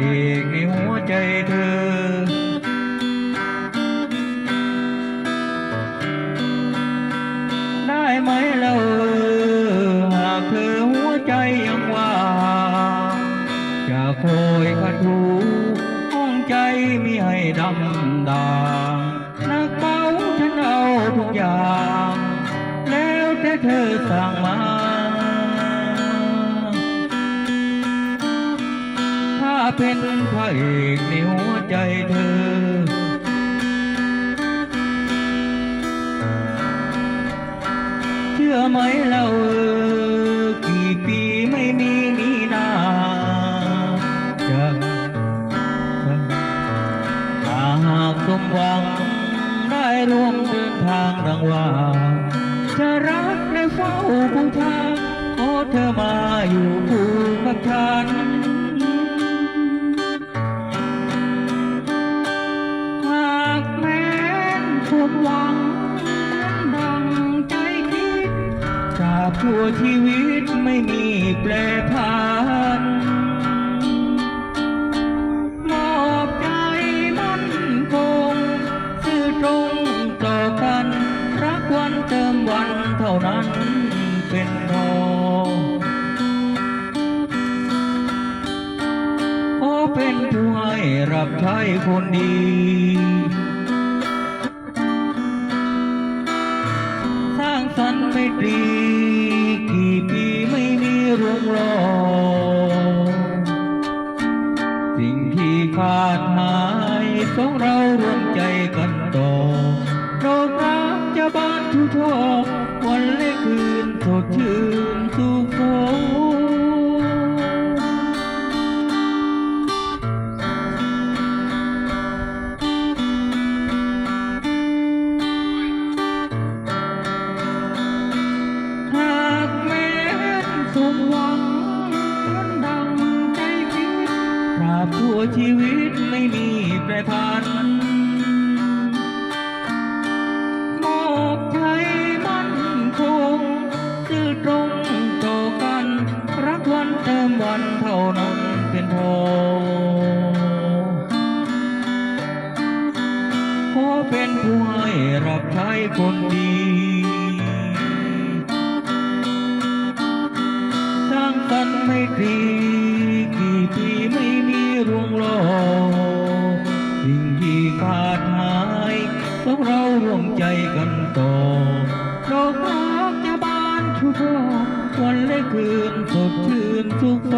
เอกในหัวใจเธอ ได้ไหมเล่าหากเธอหัวใจยังว่างจะคอยขัดหูห้องใจมิให้ดำดางนักเป้าฉันเอาทุกอย่าง แล้วแต่เธอสั่งมา เป็นพระเอกในหัวใจเธอเชื่อไหมเล่าเออกี่ปีไม่มีมีนาจะถ้าหากสมหวังได้ร่วมเดินทางดังว่าจะรักและเฝ้าบูชาขอเธอมาอยู่คู่กับฉัน ตัวชีวิตไม่มีแปรผันมอบใจมั่นคง ซื่อตรงต่อกัน รักวันเติมวันเท่านั้นเป็นพอขอเป็นผู้ให้รับใช้คนดีสร้างสรรค์ไม่ตรี ไม่มีรุงรอสิ่งที่ขาดหายต้องเรารวมใจกันต่อเรารักจะบ้านทุกทอวันและคืนสดชื่นสุขโส วังนั้นดังใจคิดตราบชั่วชีวิตไม่มีแปรผันมอบใจมั่นคงซื่อตรงต่อกัน รักวันเติมวันเท่านั้นเป็นพอขอเป็นผู้ให้รับใช้คนดี มใจกันต่อดอกรักจะบานชุกวันและคืนสดชื่นสุขโต